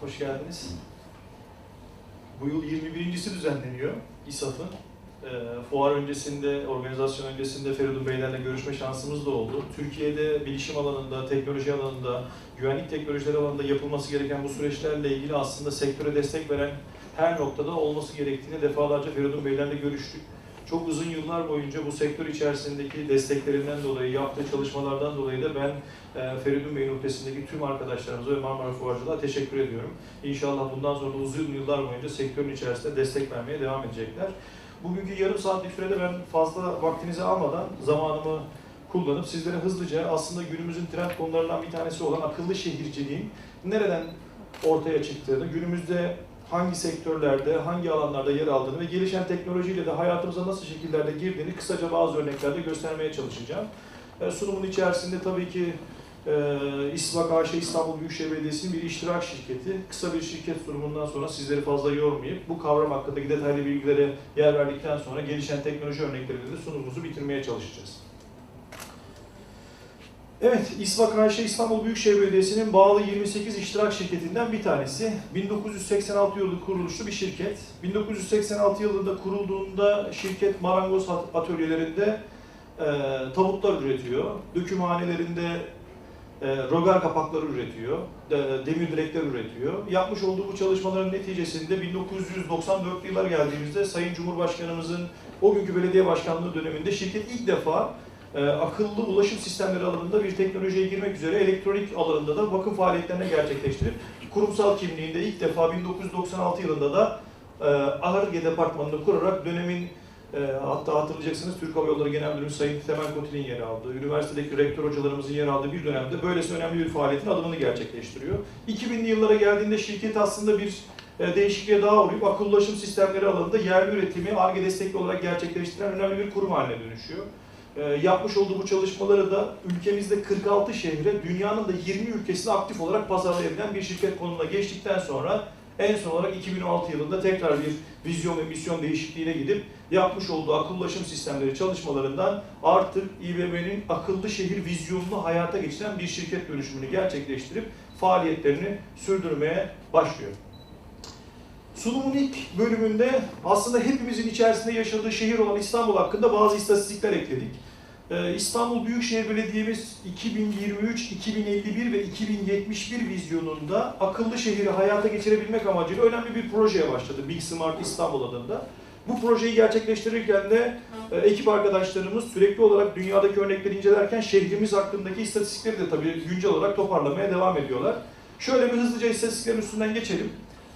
hoş geldiniz. Bu yıl 21.si düzenleniyor İSAF'ın. Ee, fuar öncesinde, organizasyon öncesinde Feridun Beylerle görüşme şansımız da oldu. Türkiye'de bilişim alanında, teknoloji alanında, güvenlik teknolojileri alanında yapılması gereken bu süreçlerle ilgili aslında sektöre destek veren her noktada olması gerektiğini defalarca Feridun Beylerle görüştük. Çok uzun yıllar boyunca bu sektör içerisindeki desteklerinden dolayı, yaptığı çalışmalardan dolayı da ben e, Feridun Bey'in ötesindeki tüm arkadaşlarımıza ve Marmara Fuarcılığa teşekkür ediyorum. İnşallah bundan sonra uzun yıllar boyunca sektörün içerisinde destek vermeye devam edecekler. Bugünkü yarım saatlik sürede ben fazla vaktinizi almadan zamanımı kullanıp sizlere hızlıca aslında günümüzün trend konularından bir tanesi olan akıllı şehirciliğin nereden ortaya çıktığını, günümüzde hangi sektörlerde, hangi alanlarda yer aldığını ve gelişen teknolojiyle de hayatımıza nasıl şekillerde girdiğini kısaca bazı örneklerde göstermeye çalışacağım. E, Sunumun içerisinde tabii ki e, İSVAK AŞ İstanbul Büyükşehir Belediyesi'nin bir iştirak şirketi. Kısa bir şirket sunumundan sonra sizleri fazla yormayıp bu kavram hakkındaki detaylı bilgilere yer verdikten sonra gelişen teknoloji örnekleriyle de sunumumuzu bitirmeye çalışacağız. Evet, İSVAK AŞ İstanbul Büyükşehir Belediyesi'nin bağlı 28 iştirak şirketinden bir tanesi. 1986 yılında kuruluşlu bir şirket. 1986 yılında kurulduğunda şirket marangoz atölyelerinde e, tabutlar üretiyor. Dökümhanelerinde e, rogar kapakları üretiyor. E, demir direkler üretiyor. Yapmış olduğu bu çalışmaların neticesinde 1994 yıllar geldiğimizde Sayın Cumhurbaşkanımızın o günkü belediye başkanlığı döneminde şirket ilk defa e, akıllı ulaşım sistemleri alanında bir teknolojiye girmek üzere elektronik alanında da bakım faaliyetlerini gerçekleştirip kurumsal kimliğinde ilk defa 1996 yılında da e, ARGE departmanını kurarak dönemin e, hatta hatırlayacaksınız Türk Hava Yolları Genel Müdürü Sayın Temel Kotil'in yer aldığı, üniversitedeki rektör hocalarımızın yer aldığı bir dönemde böylesi önemli bir faaliyetin adımını gerçekleştiriyor. 2000'li yıllara geldiğinde şirket aslında bir e, değişikliğe daha uğrayıp akıllı ulaşım sistemleri alanında yerli üretimi ARGE destekli olarak gerçekleştiren önemli bir kurum haline dönüşüyor. E, yapmış olduğu bu çalışmaları da ülkemizde 46 şehre, dünyanın da 20 ülkesine aktif olarak pazarlayabilen bir şirket konumuna geçtikten sonra en son olarak 2016 yılında tekrar bir vizyon ve misyon değişikliğine gidip yapmış olduğu akıllı ulaşım sistemleri çalışmalarından artık İBB'nin akıllı şehir vizyonunu hayata geçiren bir şirket dönüşümünü gerçekleştirip faaliyetlerini sürdürmeye başlıyor. Sunumun ilk bölümünde aslında hepimizin içerisinde yaşadığı şehir olan İstanbul hakkında bazı istatistikler ekledik. Ee, İstanbul Büyükşehir Belediye'miz 2023, 2051 ve 2071 vizyonunda akıllı şehri hayata geçirebilmek amacıyla önemli bir projeye başladı. Big Smart İstanbul adında. Bu projeyi gerçekleştirirken de e, ekip arkadaşlarımız sürekli olarak dünyadaki örnekleri incelerken şehrimiz hakkındaki istatistikleri de tabii güncel olarak toparlamaya devam ediyorlar. Şöyle bir hızlıca istatistiklerin üstünden geçelim.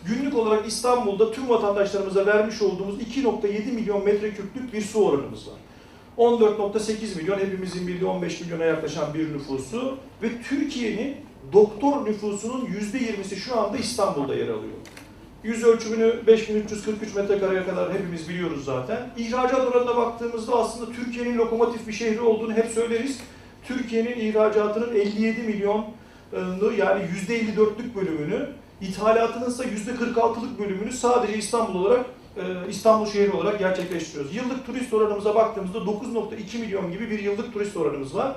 Günlük olarak İstanbul'da tüm vatandaşlarımıza vermiş olduğumuz 2.7 milyon metreküplük bir su oranımız var. 14.8 milyon hepimizin bildiği 15 milyona yaklaşan bir nüfusu ve Türkiye'nin doktor nüfusunun %20'si şu anda İstanbul'da yer alıyor. Yüz ölçümünü 5343 metrekareye kadar hepimiz biliyoruz zaten. İhracat oranına baktığımızda aslında Türkiye'nin lokomotif bir şehri olduğunu hep söyleriz. Türkiye'nin ihracatının 57 milyon yani %54'lük bölümünü, ithalatının ise %46'lık bölümünü sadece İstanbul olarak e, İstanbul şehri olarak gerçekleştiriyoruz. Yıllık turist oranımıza baktığımızda 9.2 milyon gibi bir yıllık turist oranımız var.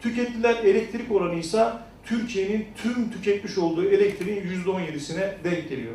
Tüketilen elektrik oranı ise Türkiye'nin tüm tüketmiş olduğu elektriğin %17'sine denk geliyor.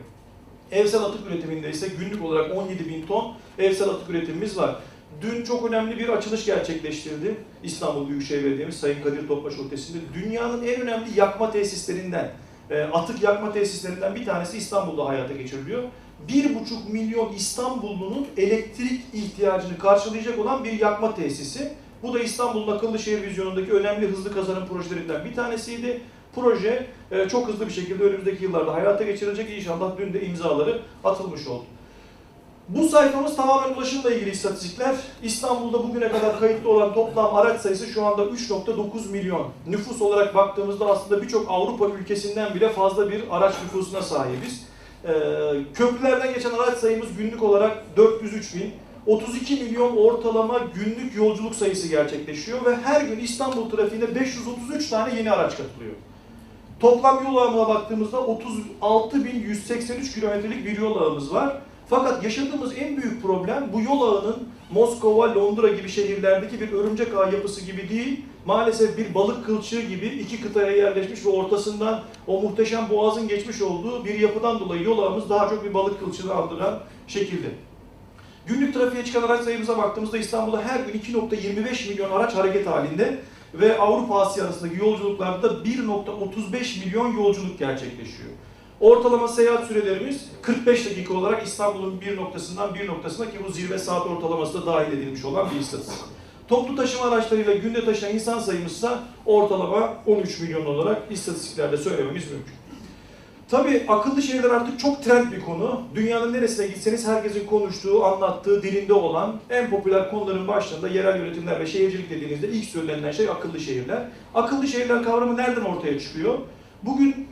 Evsel atık üretiminde ise günlük olarak 17 bin ton evsel atık üretimimiz var. Dün çok önemli bir açılış gerçekleştirdi İstanbul Büyükşehir Belediye'miz Sayın Kadir Topbaş Otesi'nde. Dünyanın en önemli yakma tesislerinden, e, atık yakma tesislerinden bir tanesi İstanbul'da hayata geçiriliyor. 1,5 milyon İstanbullunun elektrik ihtiyacını karşılayacak olan bir yakma tesisi. Bu da İstanbul'un akıllı şehir vizyonundaki önemli hızlı kazanım projelerinden bir tanesiydi. Proje e, çok hızlı bir şekilde önümüzdeki yıllarda hayata geçirilecek. İnşallah dün de imzaları atılmış oldu. Bu sayfamız tamamen ulaşımla ilgili istatistikler. İstanbul'da bugüne kadar kayıtlı olan toplam araç sayısı şu anda 3.9 milyon. Nüfus olarak baktığımızda aslında birçok Avrupa ülkesinden bile fazla bir araç nüfusuna sahibiz. Ee, köprülerden geçen araç sayımız günlük olarak 403 bin. 32 milyon ortalama günlük yolculuk sayısı gerçekleşiyor ve her gün İstanbul trafiğine 533 tane yeni araç katılıyor. Toplam yol ağına baktığımızda 36.183 kilometrelik bir yol ağımız var. Fakat yaşadığımız en büyük problem bu yol ağının Moskova, Londra gibi şehirlerdeki bir örümcek ağ yapısı gibi değil, maalesef bir balık kılçığı gibi iki kıtaya yerleşmiş ve ortasından o muhteşem boğazın geçmiş olduğu bir yapıdan dolayı yol ağımız daha çok bir balık kılçığını andıran şekilde. Günlük trafiğe çıkan araç sayımıza baktığımızda İstanbul'da her gün 2.25 milyon araç hareket halinde ve Avrupa Asya arasındaki yolculuklarda 1.35 milyon yolculuk gerçekleşiyor. Ortalama seyahat sürelerimiz 45 dakika olarak İstanbul'un bir noktasından bir noktasına ki bu zirve saat ortalaması da dahil edilmiş olan bir istatistik. Toplu taşıma araçlarıyla günde taşınan insan sayımız ise ortalama 13 milyon olarak istatistiklerde söylememiz mümkün. Tabii akıllı şehirler artık çok trend bir konu. Dünyanın neresine gitseniz herkesin konuştuğu, anlattığı, dilinde olan en popüler konuların başlarında yerel yönetimler ve şehircilik dediğinizde ilk söylenen şey akıllı şehirler. Akıllı şehirler kavramı nereden ortaya çıkıyor? Bugün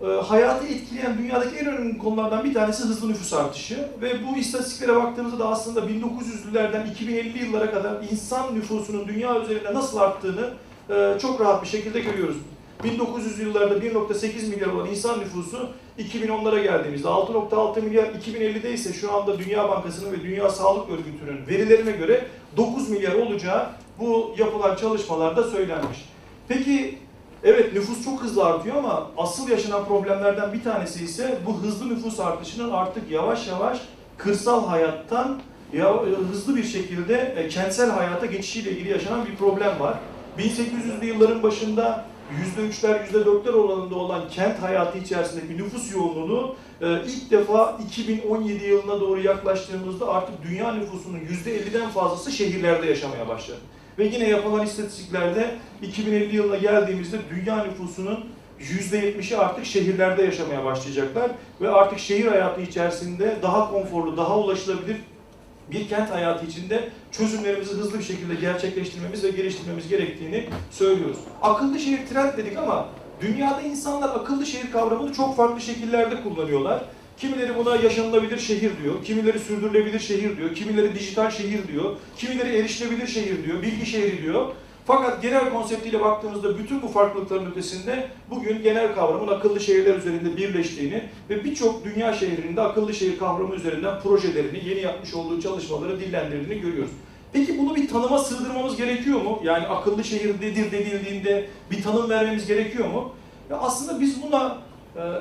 e, hayatı etkileyen dünyadaki en önemli konulardan bir tanesi hızlı nüfus artışı ve bu istatistiklere baktığımızda da aslında 1900'lülerden 2050 yıllara kadar insan nüfusunun dünya üzerinde nasıl arttığını e, çok rahat bir şekilde görüyoruz. 1900 yıllarda 1.8 milyar olan insan nüfusu 2010'lara geldiğimizde 6.6 milyar, 2050'de ise şu anda Dünya Bankası'nın ve Dünya Sağlık Örgütü'nün verilerine göre 9 milyar olacağı bu yapılan çalışmalarda söylenmiş. Peki evet nüfus çok hızlı artıyor ama asıl yaşanan problemlerden bir tanesi ise bu hızlı nüfus artışının artık yavaş yavaş kırsal hayattan ya, hızlı bir şekilde e, kentsel hayata geçişiyle ilgili yaşanan bir problem var. 1800'lü yılların başında %3'ler, %4'ler oranında olan kent hayatı içerisindeki nüfus yoğunluğunu e, ilk defa 2017 yılına doğru yaklaştığımızda artık dünya nüfusunun %50'den fazlası şehirlerde yaşamaya başladı. Ve yine yapılan istatistiklerde 2050 yılına geldiğimizde dünya nüfusunun %70'i artık şehirlerde yaşamaya başlayacaklar ve artık şehir hayatı içerisinde daha konforlu, daha ulaşılabilir bir kent hayatı içinde çözümlerimizi hızlı bir şekilde gerçekleştirmemiz ve geliştirmemiz gerektiğini söylüyoruz. Akıllı şehir trend dedik ama dünyada insanlar akıllı şehir kavramını çok farklı şekillerde kullanıyorlar. Kimileri buna yaşanılabilir şehir diyor, kimileri sürdürülebilir şehir diyor, kimileri dijital şehir diyor, kimileri erişilebilir şehir diyor, bilgi şehri diyor. Fakat genel konseptiyle baktığımızda bütün bu farklılıkların ötesinde bugün genel kavramın akıllı şehirler üzerinde birleştiğini ve birçok dünya şehrinde akıllı şehir kavramı üzerinden projelerini, yeni yapmış olduğu çalışmaları dillendirdiğini görüyoruz. Peki bunu bir tanıma sığdırmamız gerekiyor mu? Yani akıllı şehir nedir denildiğinde bir tanım vermemiz gerekiyor mu? Ya aslında biz buna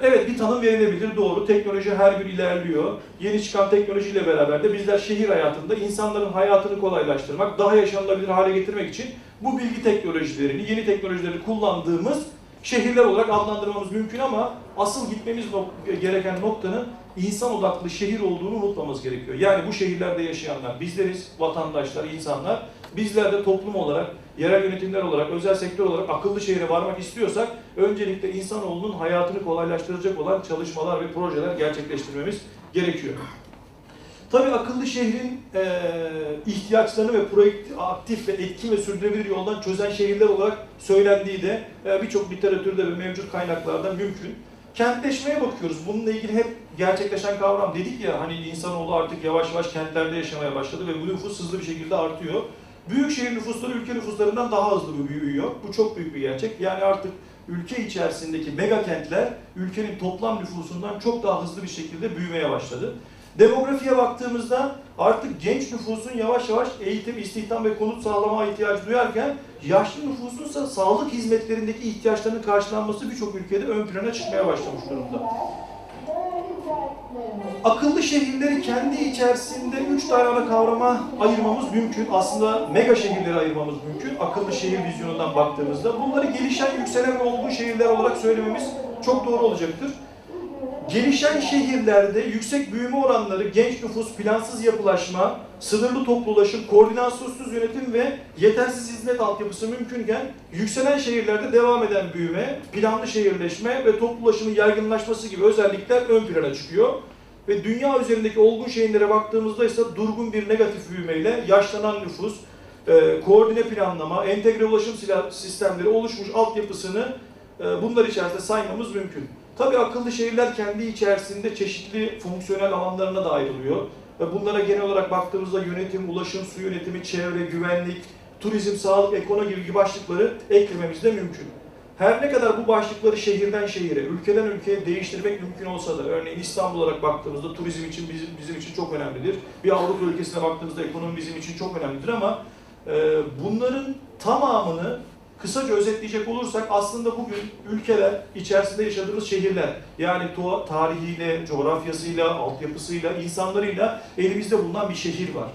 evet bir tanım verilebilir doğru. Teknoloji her gün ilerliyor. Yeni çıkan teknolojiyle beraber de bizler şehir hayatında insanların hayatını kolaylaştırmak, daha yaşanılabilir hale getirmek için bu bilgi teknolojilerini, yeni teknolojileri kullandığımız şehirler olarak adlandırmamız mümkün ama asıl gitmemiz nok- gereken noktanın insan odaklı şehir olduğunu unutmamız gerekiyor. Yani bu şehirlerde yaşayanlar, bizleriz, vatandaşlar, insanlar, bizler de toplum olarak, yerel yönetimler olarak, özel sektör olarak akıllı şehre varmak istiyorsak öncelikle insanoğlunun hayatını kolaylaştıracak olan çalışmalar ve projeler gerçekleştirmemiz gerekiyor. Tabii akıllı şehrin e, ihtiyaçlarını ve proaktif ve etkin ve sürdürülebilir yoldan çözen şehirler olarak söylendiği de e, birçok literatürde ve mevcut kaynaklarda mümkün. Kentleşmeye bakıyoruz. Bununla ilgili hep gerçekleşen kavram dedik ya hani insanoğlu artık yavaş yavaş kentlerde yaşamaya başladı ve bu nüfus hızlı bir şekilde artıyor. Büyük şehir nüfusları ülke nüfuslarından daha hızlı büyüyor. Bu çok büyük bir gerçek. Yani artık ülke içerisindeki mega kentler ülkenin toplam nüfusundan çok daha hızlı bir şekilde büyümeye başladı. Demografiye baktığımızda artık genç nüfusun yavaş yavaş eğitim, istihdam ve konut sağlama ihtiyacı duyarken yaşlı nüfusun ise sağlık hizmetlerindeki ihtiyaçlarının karşılanması birçok ülkede ön plana çıkmaya başlamış durumda. Akıllı şehirleri kendi içerisinde üç tane ana kavrama ayırmamız mümkün. Aslında mega şehirleri ayırmamız mümkün. Akıllı şehir vizyonundan baktığımızda. Bunları gelişen, yükselen ve olgun şehirler olarak söylememiz çok doğru olacaktır. Gelişen şehirlerde yüksek büyüme oranları, genç nüfus, plansız yapılaşma, sınırlı toplu ulaşım, koordinasyonsuz yönetim ve yetersiz hizmet altyapısı mümkünken yükselen şehirlerde devam eden büyüme, planlı şehirleşme ve toplu ulaşımın yaygınlaşması gibi özellikler ön plana çıkıyor. Ve dünya üzerindeki olgun şehirlere baktığımızda ise durgun bir negatif büyümeyle yaşlanan nüfus, e, koordine planlama, entegre ulaşım sistemleri oluşmuş altyapısını e, bunlar içerisinde saymamız mümkün. Tabii akıllı şehirler kendi içerisinde çeşitli fonksiyonel alanlarına da ayrılıyor. Ve bunlara genel olarak baktığımızda yönetim, ulaşım, su yönetimi, çevre, güvenlik, turizm, sağlık, ekonomi gibi başlıkları eklememiz de mümkün. Her ne kadar bu başlıkları şehirden şehire, ülkeden ülkeye değiştirmek mümkün olsa da, örneğin İstanbul olarak baktığımızda turizm için bizim, bizim için çok önemlidir. Bir Avrupa ülkesine baktığımızda ekonomi bizim için çok önemlidir ama e, bunların tamamını Kısaca özetleyecek olursak aslında bugün ülkeler, içerisinde yaşadığımız şehirler yani tarihiyle, coğrafyasıyla, altyapısıyla, insanlarıyla elimizde bulunan bir şehir var.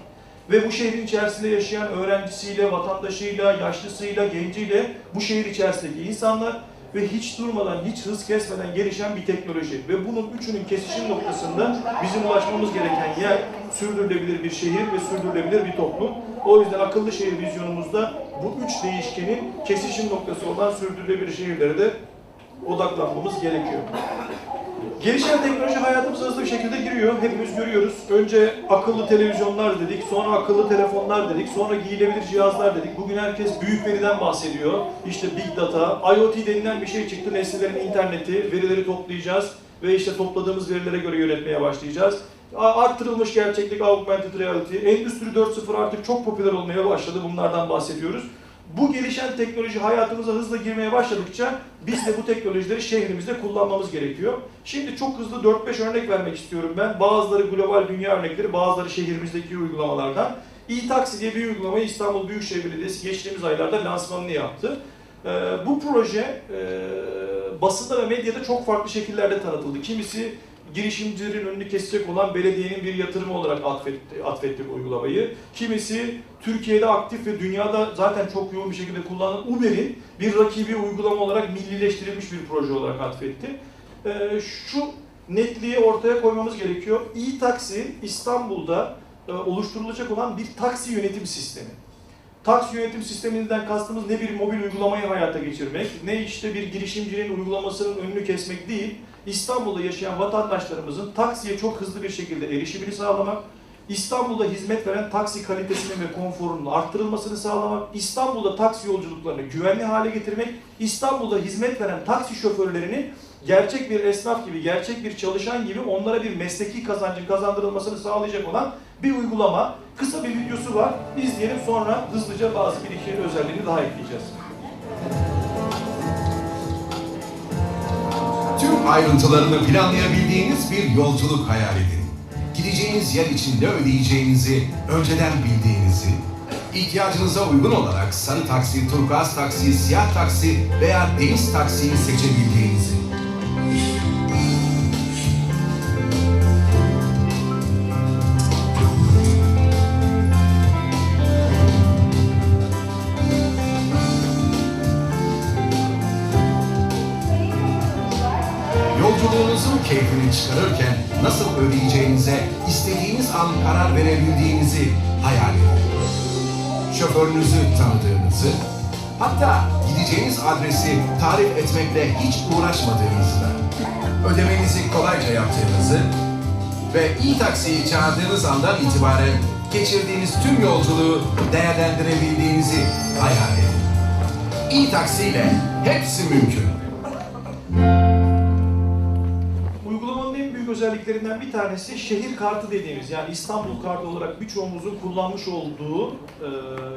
Ve bu şehrin içerisinde yaşayan öğrencisiyle, vatandaşıyla, yaşlısıyla, genciyle bu şehir içerisindeki insanlar ve hiç durmadan, hiç hız kesmeden gelişen bir teknoloji. Ve bunun üçünün kesişim noktasında bizim ulaşmamız gereken yer sürdürülebilir bir şehir ve sürdürülebilir bir toplum. O yüzden akıllı şehir vizyonumuzda bu üç değişkenin kesişim noktası olan sürdürülebilir şehirlere de odaklanmamız gerekiyor. Gelişen teknoloji hayatımıza hızlı bir şekilde giriyor. Hepimiz görüyoruz. Önce akıllı televizyonlar dedik, sonra akıllı telefonlar dedik, sonra giyilebilir cihazlar dedik. Bugün herkes büyük veriden bahsediyor. İşte Big Data, IoT denilen bir şey çıktı. Nesnelerin interneti, verileri toplayacağız ve işte topladığımız verilere göre yönetmeye başlayacağız. Arttırılmış gerçeklik, augmented reality, Endüstri 4.0 artık çok popüler olmaya başladı. Bunlardan bahsediyoruz. Bu gelişen teknoloji hayatımıza hızla girmeye başladıkça biz de bu teknolojileri şehrimizde kullanmamız gerekiyor. Şimdi çok hızlı 4-5 örnek vermek istiyorum ben. Bazıları global dünya örnekleri, bazıları şehrimizdeki uygulamalardan. E-Taxi diye bir uygulamayı İstanbul Büyükşehir Belediyesi geçtiğimiz aylarda lansmanını yaptı. Ee, bu proje e, basında ve medyada çok farklı şekillerde tanıtıldı. Kimisi girişimcilerin önünü kesecek olan belediyenin bir yatırımı olarak atfetti, atfetti bu uygulamayı. Kimisi Türkiye'de aktif ve dünyada zaten çok yoğun bir şekilde kullanılan Uber'in bir rakibi uygulama olarak millileştirilmiş bir proje olarak atfetti. Ee, şu netliği ortaya koymamız gerekiyor. E-Taxi İstanbul'da e, oluşturulacak olan bir taksi yönetim sistemi. Taksi yönetim sisteminden kastımız ne bir mobil uygulamayı hayata geçirmek, ne işte bir girişimcinin uygulamasının önünü kesmek değil, İstanbul'da yaşayan vatandaşlarımızın taksiye çok hızlı bir şekilde erişimini sağlamak, İstanbul'da hizmet veren taksi kalitesinin ve konforunun arttırılmasını sağlamak, İstanbul'da taksi yolculuklarını güvenli hale getirmek, İstanbul'da hizmet veren taksi şoförlerini gerçek bir esnaf gibi, gerçek bir çalışan gibi onlara bir mesleki kazancın kazandırılmasını sağlayacak olan bir uygulama. Kısa bir videosu var. İzleyelim sonra hızlıca bazı bir iki özelliğini daha ekleyeceğiz. Tüm ayrıntılarını planlayabildiğiniz bir yolculuk hayal edin. Gideceğiniz yer için ne ödeyeceğinizi önceden bildiğinizi, ihtiyacınıza uygun olarak sarı taksi, turkuaz taksi, siyah taksi veya deniz taksiyi seçebildiğinizi. Keyfini çıkarırken nasıl ödeyeceğinize istediğiniz an karar verebildiğinizi hayal edin. Şoförünüzü tanıdığınızı, hatta gideceğiniz adresi tarif etmekle hiç uğraşmadığınızda, ödemenizi kolayca yaptığınızı ve e-taksiyi çağırdığınız andan itibaren geçirdiğiniz tüm yolculuğu değerlendirebildiğinizi hayal edin. E-taksi ile hepsi mümkün. Özelliklerinden bir tanesi şehir kartı dediğimiz yani İstanbul kartı olarak birçoğumuzun kullanmış olduğu e,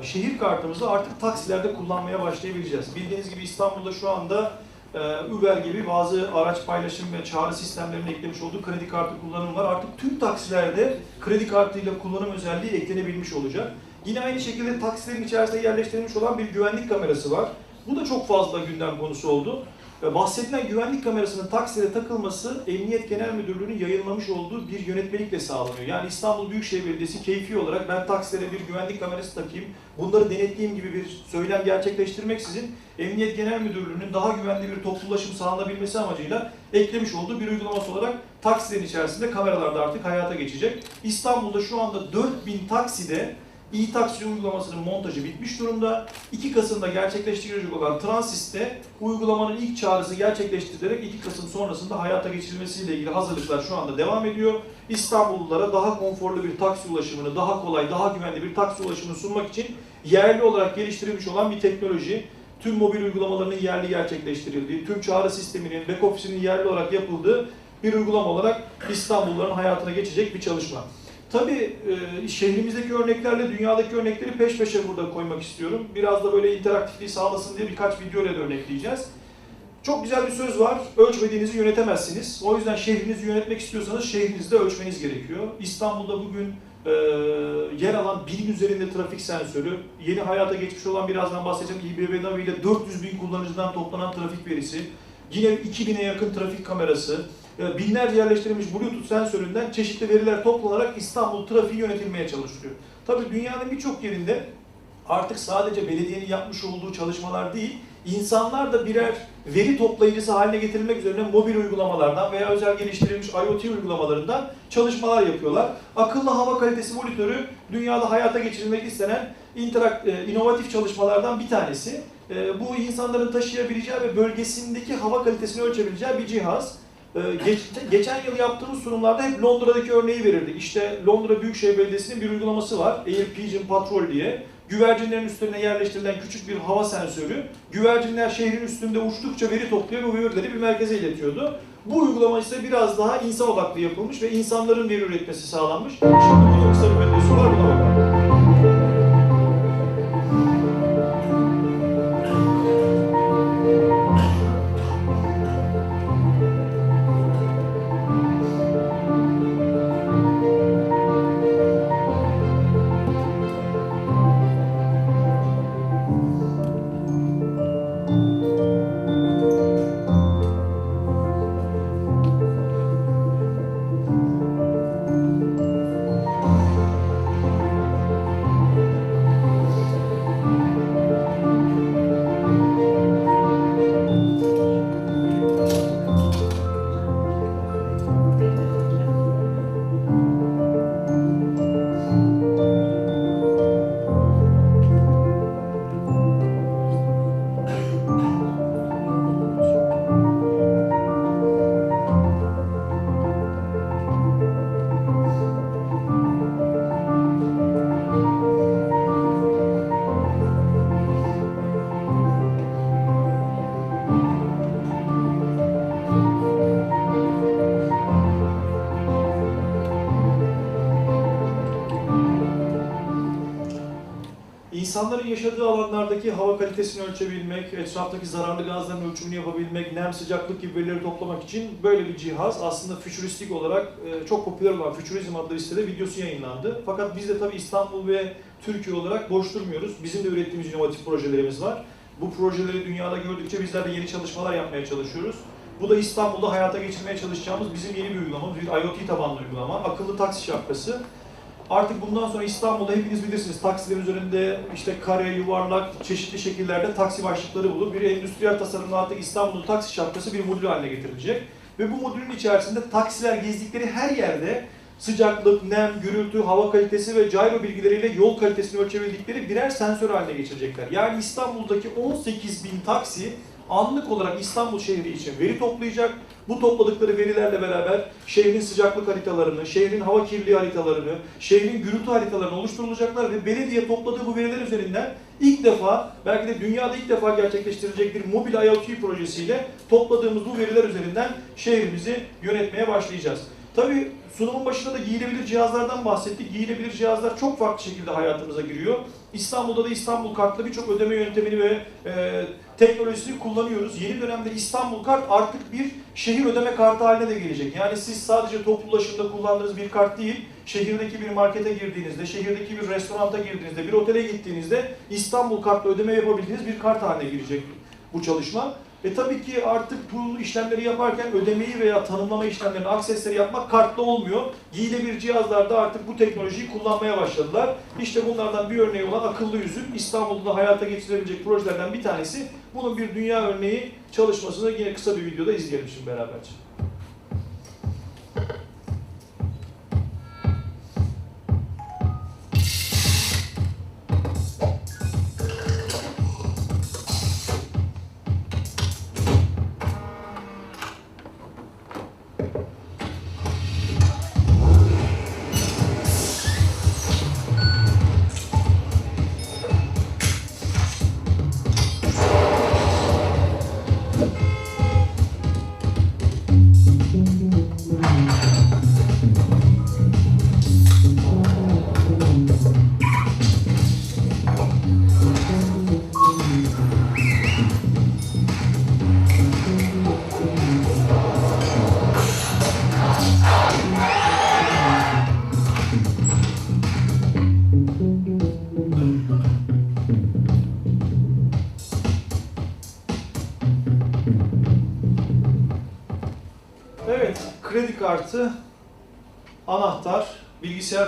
şehir kartımızı artık taksilerde kullanmaya başlayabileceğiz. Bildiğiniz gibi İstanbul'da şu anda e, Uber gibi bazı araç paylaşım ve çağrı sistemlerine eklemiş olduğu kredi kartı kullanımı var. Artık tüm taksilerde kredi kartıyla kullanım özelliği eklenebilmiş olacak. Yine aynı şekilde taksilerin içerisinde yerleştirilmiş olan bir güvenlik kamerası var. Bu da çok fazla gündem konusu oldu. Bahsedilen güvenlik kamerasının taksilere takılması Emniyet Genel Müdürlüğü'nün yayınlamış olduğu bir yönetmelikle sağlanıyor. Yani İstanbul Büyükşehir Belediyesi keyfi olarak ben taksilere bir güvenlik kamerası takayım, bunları denetleyeyim gibi bir söylem gerçekleştirmeksizin Emniyet Genel Müdürlüğü'nün daha güvenli bir toplu ulaşım sağlanabilmesi amacıyla eklemiş olduğu bir uygulaması olarak taksilerin içerisinde kameralar da artık hayata geçecek. İstanbul'da şu anda 4000 takside e-taksi uygulamasının montajı bitmiş durumda. 2 Kasım'da gerçekleştirilecek olan Transis'te uygulamanın ilk çağrısı gerçekleştirilerek 2 Kasım sonrasında hayata geçirilmesiyle ilgili hazırlıklar şu anda devam ediyor. İstanbullulara daha konforlu bir taksi ulaşımını, daha kolay, daha güvenli bir taksi ulaşımını sunmak için yerli olarak geliştirilmiş olan bir teknoloji. Tüm mobil uygulamalarının yerli gerçekleştirildiği, tüm çağrı sisteminin, back office'inin yerli olarak yapıldığı bir uygulama olarak İstanbulluların hayatına geçecek bir çalışma. Tabii e, şehrimizdeki örneklerle dünyadaki örnekleri peş peşe burada koymak istiyorum. Biraz da böyle interaktifliği sağlasın diye birkaç video ile de örnekleyeceğiz. Çok güzel bir söz var. Ölçmediğinizi yönetemezsiniz. O yüzden şehrinizi yönetmek istiyorsanız şehrinizde ölçmeniz gerekiyor. İstanbul'da bugün e, yer alan binin üzerinde trafik sensörü, yeni hayata geçmiş olan birazdan bahsedeceğim İBB ile 400 bin kullanıcıdan toplanan trafik verisi, yine 2000'e yakın trafik kamerası, binlerce yerleştirilmiş Bluetooth sensöründen çeşitli veriler toplanarak İstanbul trafiği yönetilmeye çalışılıyor. Tabii dünyanın birçok yerinde artık sadece belediyenin yapmış olduğu çalışmalar değil, insanlar da birer veri toplayıcısı haline getirilmek üzere mobil uygulamalardan veya özel geliştirilmiş IoT uygulamalarından çalışmalar yapıyorlar. Akıllı hava kalitesi monitörü dünyada hayata geçirilmek istenen interak, e, inovatif çalışmalardan bir tanesi. E, bu insanların taşıyabileceği ve bölgesindeki hava kalitesini ölçebileceği bir cihaz. E, geç- geçen yıl yaptığımız sunumlarda hep Londra'daki örneği verirdik. İşte Londra Büyükşehir Belediyesi'nin bir uygulaması var. Air Pigeon Patrol diye. Güvercinlerin üstlerine yerleştirilen küçük bir hava sensörü, güvercinler şehrin üstünde uçtukça veri topluyor ve bu verileri bir merkeze iletiyordu. Bu uygulama ise biraz daha insan odaklı yapılmış ve insanların veri üretmesi sağlanmış. Şimdi bunun kısa bir videosu var, yaşadığı alanlardaki hava kalitesini ölçebilmek, etraftaki zararlı gazların ölçümünü yapabilmek, nem sıcaklık gibi verileri toplamak için böyle bir cihaz aslında fütüristik olarak e, çok popüler olan Futurizm adlı listede videosu yayınlandı. Fakat biz de tabii İstanbul ve Türkiye olarak boş durmuyoruz. Bizim de ürettiğimiz inovatif projelerimiz var. Bu projeleri dünyada gördükçe bizler de yeni çalışmalar yapmaya çalışıyoruz. Bu da İstanbul'da hayata geçirmeye çalışacağımız bizim yeni bir uygulamamız, bir IoT tabanlı uygulama. Akıllı taksi şapkası. Artık bundan sonra İstanbul'da hepiniz bilirsiniz taksilerin üzerinde işte kare, yuvarlak, çeşitli şekillerde taksi başlıkları bulur. Bir endüstriyel tasarımda artık İstanbul'un taksi şapkası bir modül haline getirilecek. Ve bu modülün içerisinde taksiler gezdikleri her yerde sıcaklık, nem, gürültü, hava kalitesi ve gyro bilgileriyle yol kalitesini ölçebildikleri birer sensör haline geçirecekler. Yani İstanbul'daki 18 bin taksi anlık olarak İstanbul şehri için veri toplayacak. Bu topladıkları verilerle beraber şehrin sıcaklık haritalarını, şehrin hava kirliliği haritalarını, şehrin gürültü haritalarını oluşturulacaklar ve belediye topladığı bu veriler üzerinden ilk defa, belki de dünyada ilk defa gerçekleştirecek bir mobil IoT projesiyle topladığımız bu veriler üzerinden şehrimizi yönetmeye başlayacağız. Tabii sunumun başında da giyilebilir cihazlardan bahsettik. Giyilebilir cihazlar çok farklı şekilde hayatımıza giriyor. İstanbul'da da İstanbul kartla birçok ödeme yöntemini ve e, teknolojisini kullanıyoruz. Yeni dönemde İstanbul kart artık bir şehir ödeme kartı haline de gelecek. Yani siz sadece toplu ulaşımda kullandığınız bir kart değil, şehirdeki bir markete girdiğinizde, şehirdeki bir restoranta girdiğinizde, bir otele gittiğinizde İstanbul kartla ödeme yapabildiğiniz bir kart haline girecek bu çalışma. E tabii ki artık bu işlemleri yaparken ödemeyi veya tanımlama işlemlerini, aksesleri yapmak kartla olmuyor. Giyilebilir cihazlarda artık bu teknolojiyi kullanmaya başladılar. İşte bunlardan bir örneği olan akıllı yüzük İstanbul'da da hayata geçirebilecek projelerden bir tanesi. Bunun bir dünya örneği çalışmasını yine kısa bir videoda izleyelim şimdi beraberce.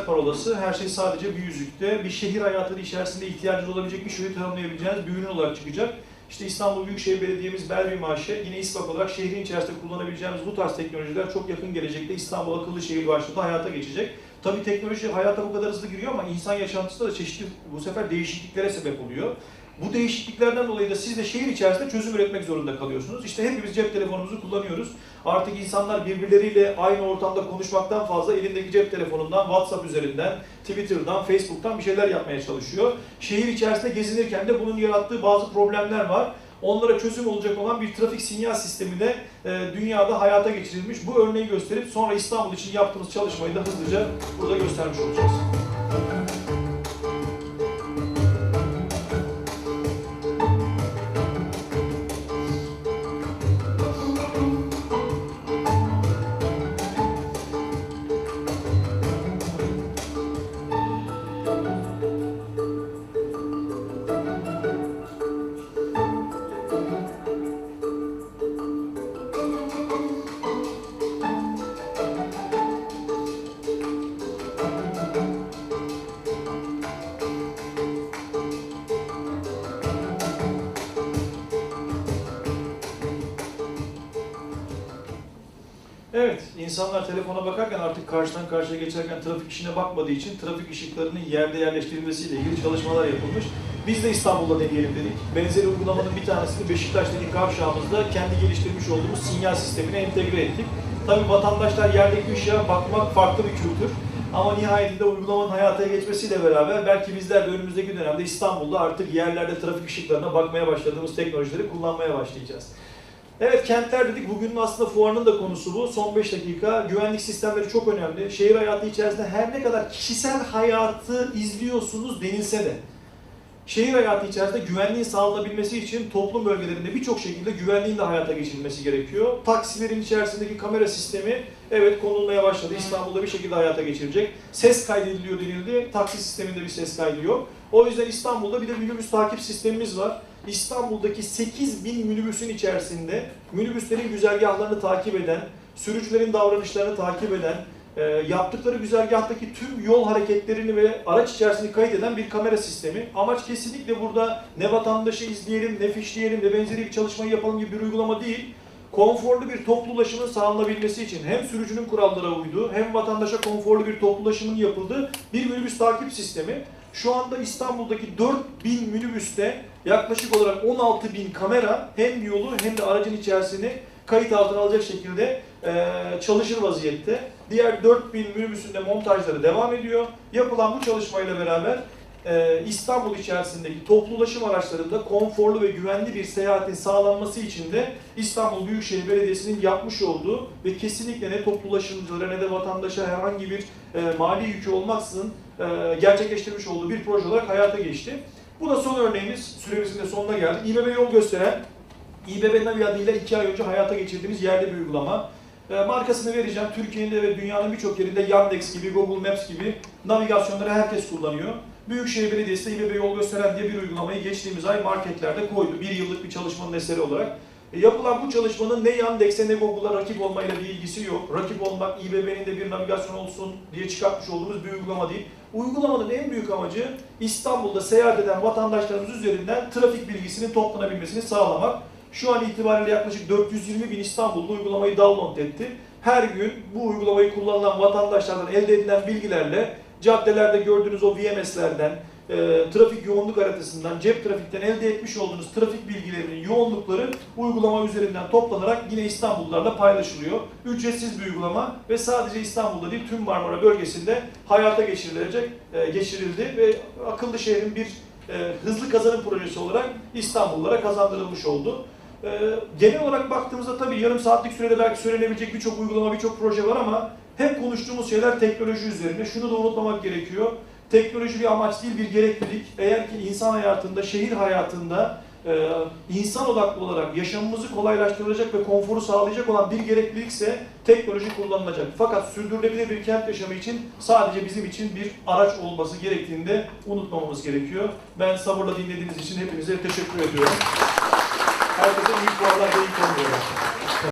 Parolası, her şey sadece bir yüzükte. Bir şehir hayatının içerisinde ihtiyacınız olabilecek bir şeyi tanımlayabileceğiniz bir ürün olarak çıkacak. İşte İstanbul Büyükşehir Belediye'miz Belvi Maaşı yine İSPAK olarak şehrin içerisinde kullanabileceğimiz bu tarz teknolojiler çok yakın gelecekte İstanbul akıllı şehir başlığında hayata geçecek. Tabii teknoloji hayata bu kadar hızlı giriyor ama insan yaşantısında da çeşitli bu sefer değişikliklere sebep oluyor. Bu değişikliklerden dolayı da siz de şehir içerisinde çözüm üretmek zorunda kalıyorsunuz. İşte hepimiz cep telefonumuzu kullanıyoruz. Artık insanlar birbirleriyle aynı ortamda konuşmaktan fazla elindeki cep telefonundan, WhatsApp üzerinden, Twitter'dan, Facebook'tan bir şeyler yapmaya çalışıyor. Şehir içerisinde gezinirken de bunun yarattığı bazı problemler var. Onlara çözüm olacak olan bir trafik sinyal sistemi de e, dünyada hayata geçirilmiş. Bu örneği gösterip sonra İstanbul için yaptığımız çalışmayı da hızlıca burada göstermiş olacağız. İnsanlar telefona bakarken artık karşıdan karşıya geçerken trafik ışığına bakmadığı için trafik ışıklarının yerde yerleştirilmesiyle ilgili çalışmalar yapılmış. Biz de İstanbul'da deneyelim dedik. Benzeri uygulamanın bir tanesini Beşiktaş'taki kavşağımızda kendi geliştirmiş olduğumuz sinyal sistemine entegre ettik. Tabii vatandaşlar yerdeki ışığa bakmak farklı bir kültür. Ama nihayetinde uygulamanın hayata geçmesiyle beraber belki bizler de önümüzdeki dönemde İstanbul'da artık yerlerde trafik ışıklarına bakmaya başladığımız teknolojileri kullanmaya başlayacağız. Evet kentler dedik. Bugünün aslında fuarının da konusu bu. Son 5 dakika. Güvenlik sistemleri çok önemli. Şehir hayatı içerisinde her ne kadar kişisel hayatı izliyorsunuz denilse de şehir hayatı içerisinde güvenliğin sağlanabilmesi için toplum bölgelerinde birçok şekilde güvenliğin de hayata geçirilmesi gerekiyor. Taksilerin içerisindeki kamera sistemi evet konulmaya başladı. İstanbul'da bir şekilde hayata geçirecek. Ses kaydediliyor denildi. Taksi sisteminde bir ses kaydı yok. O yüzden İstanbul'da bir de minibüs takip sistemimiz var. İstanbul'daki 8000 minibüsün içerisinde minibüslerin güzergahlarını takip eden, sürücülerin davranışlarını takip eden, e, yaptıkları güzergahtaki tüm yol hareketlerini ve araç içerisinde kayıt eden bir kamera sistemi. Amaç kesinlikle burada ne vatandaşı izleyelim, ne fişleyelim, ne benzeri bir çalışmayı yapalım gibi bir uygulama değil. Konforlu bir toplu ulaşımın sağlanabilmesi için hem sürücünün kurallara uyduğu hem vatandaşa konforlu bir toplu ulaşımın yapıldığı bir minibüs takip sistemi. Şu anda İstanbul'daki 4000 minibüste yaklaşık olarak 16.000 kamera hem yolu hem de aracın içerisini kayıt altına alacak şekilde eee, çalışır vaziyette. Diğer 4000 minibüsün de montajları devam ediyor. Yapılan bu çalışmayla beraber eee, İstanbul içerisindeki toplu ulaşım araçlarında konforlu ve güvenli bir seyahatin sağlanması için de İstanbul Büyükşehir Belediyesi'nin yapmış olduğu ve kesinlikle ne toplu ulaşımcılara ne de vatandaşa herhangi bir eee, mali yükü olmaksızın eee, gerçekleştirmiş olduğu bir proje olarak hayata geçti. Bu da son örneğimiz. Süremizin de sonuna geldik. İBB yol gösteren İBB Navi adıyla iki ay önce hayata geçirdiğimiz yerli bir uygulama. E, markasını vereceğim. Türkiye'de ve dünyanın birçok yerinde Yandex gibi, Google Maps gibi navigasyonları herkes kullanıyor. Büyükşehir Belediyesi de İBB Yol Gösteren diye bir uygulamayı geçtiğimiz ay marketlerde koydu. Bir yıllık bir çalışmanın eseri olarak. E, yapılan bu çalışmanın ne Yandex'e ne Google'a rakip olmayla bir ilgisi yok. Rakip olmak, İBB'nin de bir navigasyon olsun diye çıkartmış olduğumuz bir uygulama değil. Uygulamanın en büyük amacı İstanbul'da seyahat eden vatandaşlarımız üzerinden trafik bilgisinin toplanabilmesini sağlamak. Şu an itibariyle yaklaşık 420 bin İstanbullu uygulamayı download etti. Her gün bu uygulamayı kullanılan vatandaşlardan elde edilen bilgilerle caddelerde gördüğünüz o VMS'lerden, e, trafik yoğunluk haritasından, cep trafikten elde etmiş olduğunuz trafik bilgilerinin yoğunlukları uygulama üzerinden toplanarak yine İstanbullularla paylaşılıyor. Ücretsiz bir uygulama ve sadece İstanbul'da değil tüm Marmara bölgesinde hayata geçirilecek, e, geçirildi ve akıllı şehrin bir e, hızlı kazanım projesi olarak İstanbullulara kazandırılmış oldu. Ee, genel olarak baktığımızda tabii yarım saatlik sürede belki söylenebilecek birçok uygulama, birçok proje var ama hep konuştuğumuz şeyler teknoloji üzerine. Şunu da unutmamak gerekiyor. Teknoloji bir amaç değil, bir gereklilik. Eğer ki insan hayatında, şehir hayatında e, insan odaklı olarak yaşamımızı kolaylaştıracak ve konforu sağlayacak olan bir gereklilikse teknoloji kullanılacak. Fakat sürdürülebilir bir kent yaşamı için sadece bizim için bir araç olması gerektiğini de unutmamamız gerekiyor. Ben sabırla dinlediğiniz için hepinize teşekkür ediyorum. Herkese